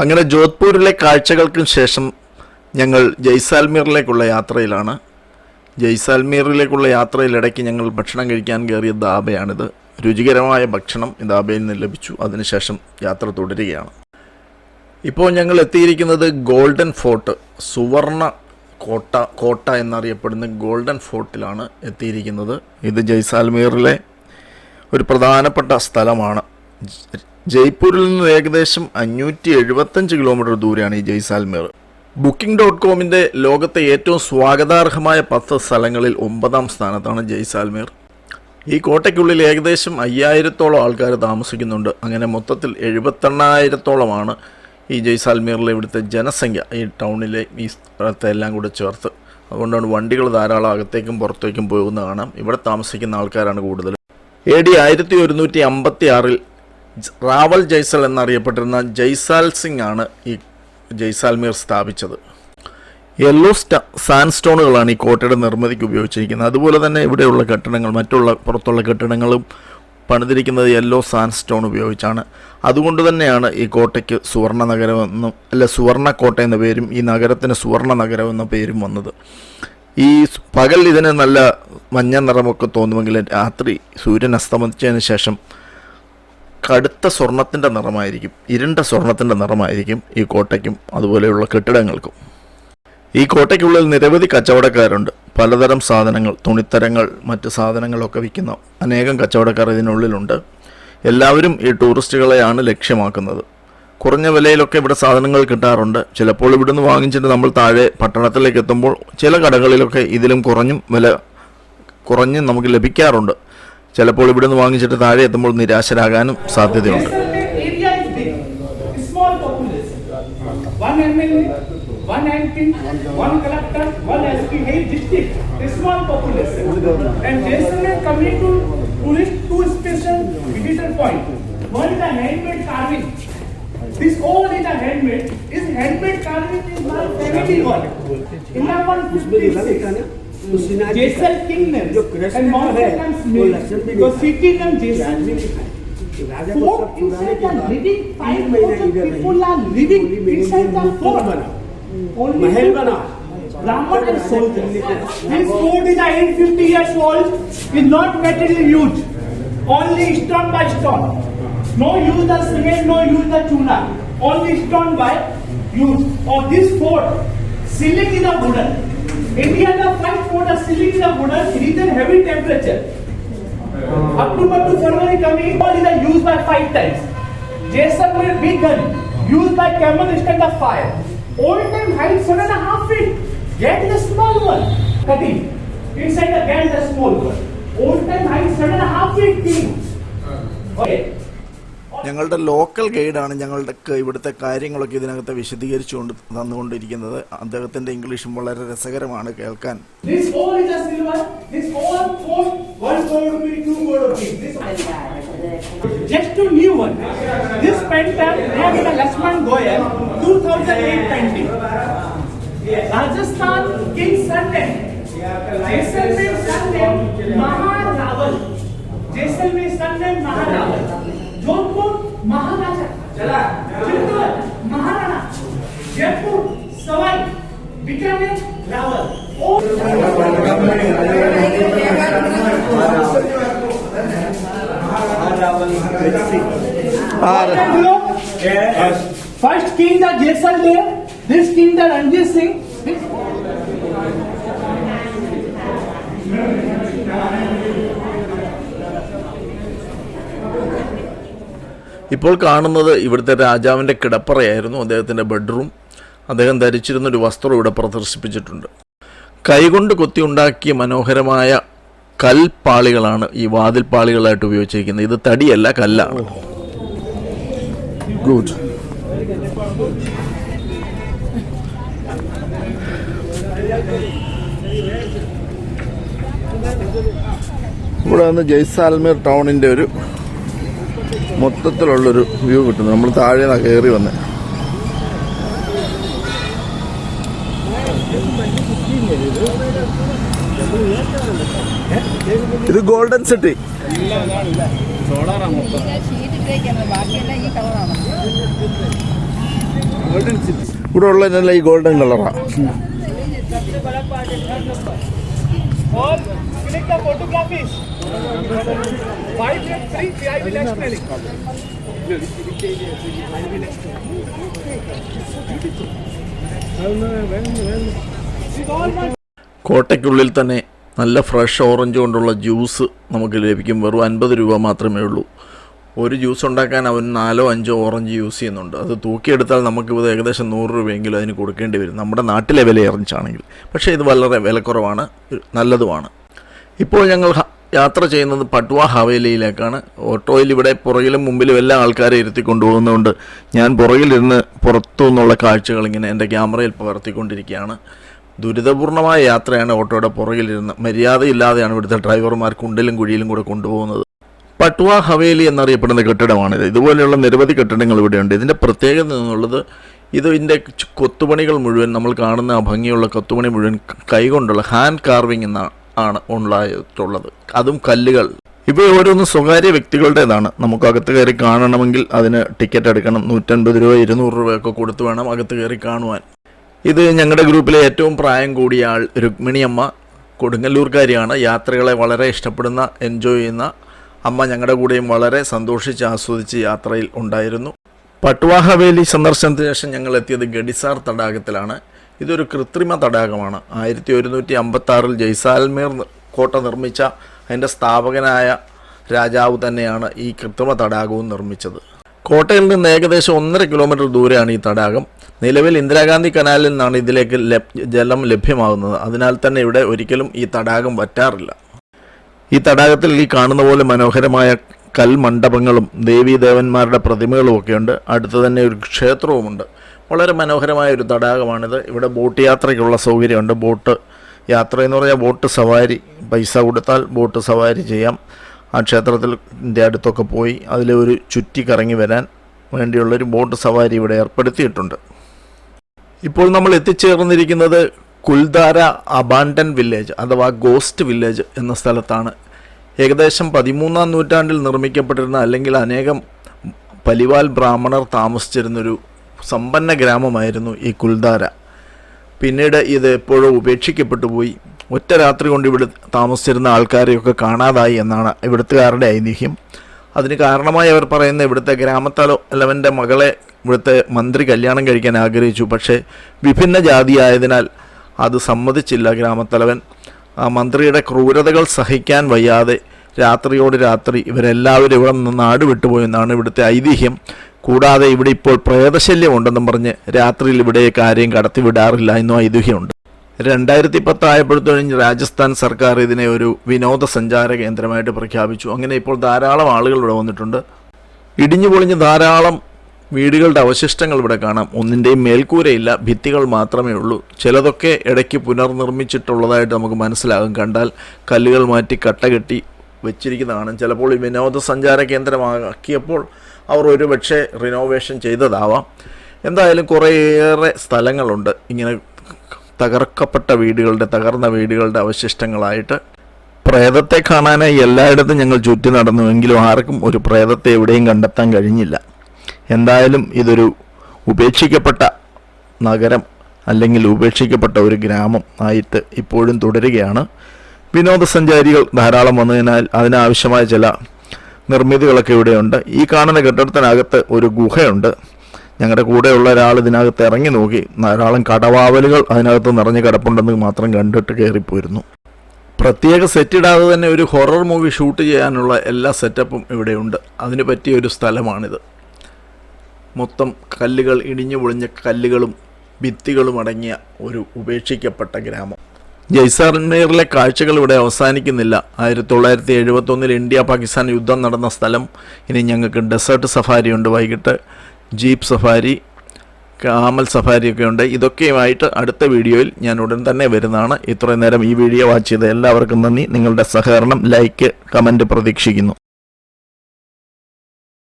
അങ്ങനെ ജോധ്പൂരിലെ കാഴ്ചകൾക്കും ശേഷം ഞങ്ങൾ ജയ്സാൽമീറിലേക്കുള്ള യാത്രയിലാണ്. ജയ്സാൽമീറിലേക്കുള്ള യാത്രയിലിടയ്ക്ക് ഞങ്ങൾ ഭക്ഷണം കഴിക്കാൻ കയറിയ ദാബയാണിത്. രുചികരമായ ഭക്ഷണം ദാബയിൽ നിന്ന് ലഭിച്ചു. അതിനുശേഷം യാത്ര തുടരുകയാണ്. ഇപ്പോൾ ഞങ്ങൾ എത്തിയിരിക്കുന്നത് ഗോൾഡൻ ഫോർട്ട് സുവർണ കോട്ട കോട്ട എന്നറിയപ്പെടുന്ന ഗോൾഡൻ ഫോർട്ടിലാണ് എത്തിയിരിക്കുന്നത്. ഇത് ജയ്സാൽമീറിലെ ഒരു പ്രധാനപ്പെട്ട സ്ഥലമാണ്. ജയ്പൂരിൽ നിന്ന് ഏകദേശം അഞ്ഞൂറ്റി എഴുപത്തഞ്ച് കിലോമീറ്റർ ദൂരെയാണ് ഈ ജയ്സാൽമേർ ബുക്കിംഗ് ഡോട്ട് കോമിന്റെ ലോകത്തെ ഏറ്റവും സ്വാഗതാർഹമായ പത്ത് സ്ഥലങ്ങളിൽ ഒമ്പതാം സ്ഥാനത്താണ് ജയ്സാൽമേർ ഈ കോട്ടയ്ക്കുള്ളിൽ ഏകദേശം അയ്യായിരത്തോളം ആൾക്കാർ താമസിക്കുന്നുണ്ട്. അങ്ങനെ മൊത്തത്തിൽ എഴുപത്തെണ്ണായിരത്തോളമാണ് ഈ ജയ്സാൽമീറിലെ ഇവിടുത്തെ ജനസംഖ്യ ഈ ടൗണിലെ ഈ സ്ഥലത്തെ എല്ലാം കൂടെ ചേർത്ത്. അതുകൊണ്ടാണ് വണ്ടികൾ ധാരാളം അകത്തേക്കും പുറത്തേക്കും പോകുന്ന കാണാം. ഇവിടെ താമസിക്കുന്ന ആൾക്കാരാണ് കൂടുതൽ എ ഡി ആയിരത്തി ഒരുന്നൂറ്റി അമ്പത്തി ആറിൽ റാവൽ ജയ്സൽ എന്നറിയപ്പെട്ടിരുന്ന ജയ്സാൽ സിംഗ് ആണ് ഈ ജയ്സാൽമീർ സ്ഥാപിച്ചത്. യെല്ലോ സ്റ്റ സാൻസ്റ്റോണുകളാണ് ഈ കോട്ടയുടെ നിർമ്മിതിക്ക് ഉപയോഗിച്ചിരിക്കുന്നത്. അതുപോലെ തന്നെ ഇവിടെയുള്ള കെട്ടിടങ്ങൾ മറ്റുള്ള പുറത്തുള്ള കെട്ടിടങ്ങളും പണിതിരിക്കുന്നത് യെല്ലോ സാൻസ്റ്റോൺ ഉപയോഗിച്ചാണ്. അതുകൊണ്ട് തന്നെയാണ് ഈ കോട്ടയ്ക്ക് സുവർണ നഗരമെന്നും അല്ല സുവർണ കോട്ട എന്ന പേരും ഈ നഗരത്തിന് സുവർണ നഗരം എന്ന പേരും വന്നത്. ഈ പകൽ ഇതിന് നല്ല മഞ്ഞ നിറമൊക്കെ തോന്നുമെങ്കിലും രാത്രി സൂര്യൻ അസ്തമിച്ചതിന് ശേഷം കടുത്ത സ്വർണത്തിന്റെ നിറമായിരിക്കും. ഇരുണ്ട സ്വർണത്തിന്റെ നിറമായിരിക്കും ഈ കോട്ടയ്ക്കും അതുപോലെയുള്ള കെട്ടിടങ്ങൾക്കും. ഈ കോട്ടയ്ക്കുള്ളിൽ നിരവധി കച്ചവടക്കാരുണ്ട്. പലതരം സാധനങ്ങൾ തുണിത്തരങ്ങൾ മറ്റ് സാധനങ്ങളൊക്കെ വിൽക്കുന്ന അനേകം കച്ചവടക്കാർ ഇതിനുള്ളിലുണ്ട്. എല്ലാവരും ഈ ടൂറിസ്റ്റുകളെയാണ് ലക്ഷ്യമാക്കുന്നത്. കുറഞ്ഞ വിലയിലൊക്കെ ഇവിടെ സാധനങ്ങൾ കിട്ടാറുണ്ട്. ചിലപ്പോൾ ഇവിടുന്ന് വാങ്ങിച്ചിട്ട് നമ്മൾ താഴെ പട്ടണത്തിലേക്ക് എത്തുമ്പോൾ ചില കടകളിലൊക്കെ ഇതിലും കുറഞ്ഞും വില കുറഞ്ഞും നമുക്ക് ലഭിക്കാറുണ്ട്. ചിലപ്പോൾ ഇവിടുന്ന് വാങ്ങിച്ചിട്ട് താഴെ എത്തുമ്പോൾ നിരാശരാകാനും സാധ്യതയുണ്ട് one MLA, one MP, one collector, one SP, eight district, a small population. And Jaisalmer coming to tourist two special visitor point. One is a handmade carving. This all is a handmade. This handmade carving is my family one. In 156. Jaisal king ने जो कृष्ण है वो लक्षण भी तो city name Jesal four को सब पुराने के living five people are living inside the fort बना? महल बनाओ Brahmin and soldier this fort is I 50 years old is not material use only stone by stone no use the cement no use the chuna only stone by use or this fort ceiling is a wooden. India the five fort, the ceiling is a wooden. It heavy temperature. October to February coming, all is used by five times. Jaisalmer big gun used by camel stand of fire. Old time height seven and a half feet. Get the small one. Cutting. Inside the get the small one. Old time height seven and a half feet king. Okay. ഞങ്ങളുടെ local ഗൈഡാണ് ഞങ്ങളുടെ ഇവിടുത്തെ കാര്യങ്ങളൊക്കെ ഇതിനകത്ത് വിശദീകരിച്ചുകൊണ്ട് തന്നുകൊണ്ടിരിക്കുന്നത് അദ്ദേഹത്തിന്റെ ഇംഗ്ലീഷും വളരെ രസകരമാണ് കേൾക്കാൻ just new one. This painter named the Lakshman Goyal, 2008 painting. Rajasthan King Surname. Jaisalmer కదా Chittoor Maharana Jaipur Sawai Bikaner Rawal First king the Jaisalmer, this king the Ranjit Singh, ഇപ്പോൾ കാണുന്നത് ഇവിടുത്തെ രാജാവിന്റെ കിടപ്പറയായിരുന്നു അദ്ദേഹത്തിന്റെ ബെഡ്റൂം. അദ്ദേഹം ധരിച്ചിരുന്ന ഒരു വസ്ത്രം ഇവിടെ പ്രദർശിപ്പിച്ചിട്ടുണ്ട്. കൈകൊണ്ട് കൊത്തി ഉണ്ടാക്കിയ മനോഹരമായ കൽപ്പാളികളാണ് ഈ വാതിൽപ്പാളികളായിട്ട് ഉപയോഗിച്ചിരിക്കുന്നത്. ഇത് തടിയല്ല കല്ലാണ്. ഗുഡ് ഇവിടെ നിന്ന് ജയ്സാൽമീർ ടൗണിന്റെ ഒരു മൊത്തത്തിലുള്ളൊരു വ്യൂ കിട്ടുന്നു. നമ്മൾ താഴെ നിന്നാണ് കയറി വന്നത് ഇത് ഗോൾഡൻ സിറ്റി. ഇവിടെ ഉള്ളതിനെല്ലാം ഈ ഗോൾഡൻ കളറാണ് Select the photographies. Five lakh three, I will explain. I will explain. കോട്ടയ്ക്കുള്ളിൽ തന്നെ നല്ല ഫ്രഷ് ഓറഞ്ച് കൊണ്ടുള്ള ജ്യൂസ് നമുക്ക് ലഭിക്കും വെറും അൻപത് രൂപ മാത്രമേ ഉള്ളൂ ഒരു ജ്യൂസ് ഉണ്ടാക്കാൻ അവൻ നാലോ അഞ്ചോ ഓറഞ്ച് യൂസ് ചെയ്യുന്നുണ്ട് അത് തൂക്കിയെടുത്താൽ നമുക്കിത് ഏകദേശം നൂറ് രൂപയെങ്കിലും അതിന് കൊടുക്കേണ്ടി വരും നമ്മുടെ നാട്ടിലെ വില ആണെങ്കിൽ. പക്ഷേ ഇത് വളരെ വിലക്കുറവാണ് നല്ലതുമാണ് ഇപ്പോൾ ഞങ്ങൾ യാത്ര ചെയ്യുന്നത് പട്വ ഹവേലിയിലേക്കാണ്. ഓട്ടോയിൽ ഇവിടെ പുറകിലും മുമ്പിലും എല്ലാ ആൾക്കാരെ ഇരുത്തി കൊണ്ടുപോകുന്നതുകൊണ്ട് ഞാൻ പുറകിലിരുന്ന് പുറത്തു നിന്നുള്ള കാഴ്ചകൾ ഇങ്ങനെ എന്റെ ക്യാമറയിൽ പകർത്തിക്കൊണ്ടിരിക്കുകയാണ്. ദുരിതപൂർണമായ യാത്രയാണ് ഓട്ടോയുടെ പുറകിലിരുന്ന്. മര്യാദയില്ലാതെയാണ് ഇവിടുത്തെ ഡ്രൈവർമാർ കുണ്ടിലും കുഴിയിലും കൂടെ കൊണ്ടുപോകുന്നത്. പട്വ ഹവേലി എന്നറിയപ്പെടുന്ന കെട്ടിടമാണിത്. ഇതുപോലെയുള്ള നിരവധി കെട്ടിടങ്ങൾ ഇവിടെയുണ്ട്. ഇതിന്റെ പ്രത്യേകത എന്നുള്ളത് ഇത് ഇതിന്റെ കൊത്തുപണികൾ മുഴുവൻ നമ്മൾ കാണുന്ന ഭംഗിയുള്ള കൊത്തുപണി മുഴുവൻ കൈകൊണ്ടുള്ള ഹാൻഡ് കാർവിംഗ് എന്ന ആണ് ഉണ്ടായിട്ടുള്ളത്. അതും കല്ലുകൾ. ഇവ ഓരോന്ന് സ്വകാര്യ വ്യക്തികളുടേതാണ്. നമുക്ക് അകത്ത് കയറി കാണണമെങ്കിൽ അതിന് ടിക്കറ്റ് എടുക്കണം. നൂറ്റൻപത് രൂപ ഇരുന്നൂറ് രൂപയൊക്കെ കൊടുത്ത് വേണം അകത്ത് കയറി കാണുവാൻ. ഇത് ഞങ്ങളുടെ ഗ്രൂപ്പിലെ ഏറ്റവും പ്രായം കൂടിയ ആൾ രുക്മിണിയമ്മ കൊടുങ്ങല്ലൂർക്കാരിയാണ്. യാത്രകളെ വളരെ ഇഷ്ടപ്പെടുന്ന എൻജോയ് ചെയ്യുന്ന അമ്മ ഞങ്ങളുടെ കൂടെയും വളരെ സന്തോഷിച്ച് ആസ്വദിച്ച് യാത്രയിൽ ഉണ്ടായിരുന്നു. പട്വാഹവേലി സന്ദർശനത്തിന് ശേഷം ഞങ്ങൾ എത്തിയത് ഗഡിസാർ തടാകത്തിലാണ്. ഇതൊരു കൃത്രിമ തടാകമാണ്. ആയിരത്തി ഒരുന്നൂറ്റി അമ്പത്തി ആറിൽ ജയ്സാൽമീർ കോട്ട നിർമ്മിച്ച അതിന്റെ സ്ഥാപകനായ രാജാവ് തന്നെയാണ് ഈ കൃത്രിമ തടാകവും നിർമ്മിച്ചത്. കോട്ടയിൽ നിന്ന് ഏകദേശം ഒന്നര കിലോമീറ്റർ ദൂരെയാണ് ഈ തടാകം. നിലവിൽ ഇന്ദിരാഗാന്ധി കനാലിൽ നിന്നാണ് ഇതിലേക്ക് ജലം ലഭ്യമാകുന്നത്. അതിനാൽ തന്നെ ഇവിടെ ഒരിക്കലും ഈ തടാകം വറ്റാറില്ല. ഈ തടാകത്തിൽ ഈ കാണുന്ന പോലെ മനോഹരമായ കൽമണ്ഡപങ്ങളും ദേവീദേവന്മാരുടെ പ്രതിമകളും ഒക്കെയുണ്ട്. അടുത്ത് തന്നെ ഒരു ക്ഷേത്രവുമുണ്ട്. വളരെ മനോഹരമായ ഒരു തടാകമാണിത്. ഇവിടെ ബോട്ട് യാത്രയ്ക്കുള്ള സൗകര്യമുണ്ട്. ബോട്ട് യാത്ര എന്ന് പറഞ്ഞാൽ ബോട്ട് സവാരി. പൈസ കൊടുത്താൽ ബോട്ട് സവാരി ചെയ്യാം. ആ ക്ഷേത്രത്തിന്റെ അടുത്തൊക്കെ പോയി അതിൽ ഒരു ചുറ്റി കറങ്ങി വരാൻ വേണ്ടിയുള്ളൊരു ബോട്ട് സവാരി ഇവിടെ ഏർപ്പെടുത്തിയിട്ടുണ്ട്. ഇപ്പോൾ നമ്മൾ എത്തിച്ചേർന്നിരിക്കുന്നത് കുൽദാര അബാണ്ടൻ വില്ലേജ് അഥവാ ഗോസ്റ്റ് വില്ലേജ് എന്ന സ്ഥലത്താണ്. ഏകദേശം പതിമൂന്നാം നൂറ്റാണ്ടിൽ നിർമ്മിക്കപ്പെട്ടിരുന്ന അല്ലെങ്കിൽ അനേകം പലിവാൽ ബ്രാഹ്മണർ താമസിച്ചിരുന്നൊരു സമ്പന്ന ഗ്രാമമായിരുന്നു ഈ കുൽദാര. പിന്നീട് ഇത് എപ്പോഴോ ഉപേക്ഷിക്കപ്പെട്ടു പോയി. ഒറ്റ രാത്രി കൊണ്ട് ഇവിടെ താമസിച്ചിരുന്ന ആൾക്കാരെയൊക്കെ കാണാതായി എന്നാണ് ഇവിടുത്തുകാരുടെ ഐതിഹ്യം. അതിന് കാരണമായി അവർ പറയുന്ന ഇവിടുത്തെ ഗ്രാമത്തലവന്റെ മകളെ ഇവിടുത്തെ മന്ത്രി കല്യാണം കഴിക്കാൻ ആഗ്രഹിച്ചു. പക്ഷേ വിഭിന്ന ജാതിയായതിനാൽ അത് സമ്മതിച്ചില്ല ഗ്രാമത്തലവൻ. ആ മന്ത്രിയുടെ ക്രൂരതകൾ സഹിക്കാൻ വയ്യാതെ രാത്രിയോട് രാത്രി ഇവരെല്ലാവരും ഇവിടെ നിന്ന് നാട് വിട്ടുപോയെന്നാണ് ഇവിടുത്തെ ഐതിഹ്യം. കൂടാതെ ഇവിടെ ഇപ്പോൾ പ്രേതശല്യം ഉണ്ടെന്നും പറഞ്ഞ് രാത്രിയിൽ ഇവിടെ കാര്യം കടത്തിവിടാറില്ല എന്നും ഐതിഹ്യമുണ്ട്. രണ്ടായിരത്തി പത്തായപ്പോഴത്തേക്കും രാജസ്ഥാൻ സർക്കാർ ഇതിനെ ഒരു വിനോദസഞ്ചാര കേന്ദ്രമായിട്ട് പ്രഖ്യാപിച്ചു. അങ്ങനെ ഇപ്പോൾ ധാരാളം ആളുകൾ ഇവിടെ വന്നിട്ടുണ്ട്. ഇടിഞ്ഞു പൊളിഞ്ഞ് ധാരാളം വീടുകളുടെ അവശിഷ്ടങ്ങൾ ഇവിടെ കാണാം. ഒന്നിന്റെയും മേൽക്കൂരയില്ല ഭിത്തികൾ മാത്രമേ ഉള്ളൂ. ചിലതൊക്കെ ഇടയ്ക്ക് പുനർനിർമ്മിച്ചിട്ടുള്ളതായിട്ട് നമുക്ക് മനസ്സിലാകും. കണ്ടാൽ കല്ലുകൾ മാറ്റി കട്ട കെട്ടി വെച്ചിരിക്കുന്നതാണ്. ചിലപ്പോൾ ഈ വിനോദസഞ്ചാര കേന്ദ്രമാക്കിയപ്പോൾ അവർ ഒരുപക്ഷെ റിനോവേഷൻ ചെയ്തതാവാം. എന്തായാലും കുറേയേറെ സ്ഥലങ്ങളുണ്ട്. ഇങ്ങനെ തകർക്കപ്പെട്ട വീടുകളുടെ തകർന്ന വീടുകളുടെ അവശിഷ്ടങ്ങളായിട്ട്. പ്രേതത്തെ കാണാനായി എല്ലായിടത്തും ഞങ്ങൾ ചുറ്റി നടന്നുവെങ്കിലും ആർക്കും ഒരു പ്രേതത്തെ എവിടെയും കണ്ടെത്താൻ കഴിഞ്ഞില്ല. എന്തായാലും ഇതൊരു ഉപേക്ഷിക്കപ്പെട്ട നഗരം അല്ലെങ്കിൽ ഉപേക്ഷിക്കപ്പെട്ട ഒരു ഗ്രാമം ആയിട്ട് ഇപ്പോഴും തുടരുകയാണ്. വിനോദസഞ്ചാരികൾ ധാരാളം വന്നതിനാൽ അതിനാവശ്യമായ ചില നിർമ്മിതികളൊക്കെ ഇവിടെയുണ്ട്. ഈ കാണുന്ന കെട്ടിടത്തിനകത്ത് ഒരു ഗുഹയുണ്ട്. ഞങ്ങളുടെ കൂടെയുള്ള ഒരാൾ ഇതിനകത്ത് ഇറങ്ങി നോക്കി. ധാരാളം കടവാവലുകൾ അതിനകത്ത് നിറഞ്ഞു കിടപ്പുണ്ടെന്ന് മാത്രം കണ്ടിട്ട് കയറിപ്പോയിരുന്നു. പ്രത്യേക സെറ്റ് ഇടാതെ തന്നെ ഒരു ഹൊറർ മൂവി ഷൂട്ട് ചെയ്യാനുള്ള എല്ലാ സെറ്റപ്പും ഇവിടെയുണ്ട്. അതിന് പറ്റിയ ഒരു സ്ഥലമാണിത്. മൊത്തം കല്ലുകൾ ഇടിഞ്ഞു പൊളിഞ്ഞ കല്ലുകളും ഭിത്തികളും അടങ്ങിയ ഒരു ഉപേക്ഷിക്കപ്പെട്ട ഗ്രാമം. ജയ്സാൽമീറിലെ കാഴ്ചകൾ ഇവിടെ അവസാനിക്കുന്നില്ല. ആയിരത്തി തൊള്ളായിരത്തി എഴുപത്തൊന്നിൽ ഇന്ത്യ പാകിസ്ഥാൻ യുദ്ധം നടന്ന സ്ഥലം. ഇനി ഞങ്ങൾക്ക് ഡെസേർട്ട് സഫാരി ഉണ്ട് വൈകിട്ട്. ജീപ്പ് സഫാരി കാമൽ സഫാരിയൊക്കെ ഉണ്ട്. ഇതൊക്കെയുമായിട്ട് അടുത്ത വീഡിയോയിൽ ഞാൻ ഉടൻ തന്നെ വരുന്നതാണ്. ഇത്രയും നേരം ഈ വീഡിയോ വാച്ച് ചെയ്ത എല്ലാവർക്കും നന്ദി. നിങ്ങളുടെ സഹകരണം ലൈക്ക് കമന്റ് പ്രതീക്ഷിക്കുന്നു.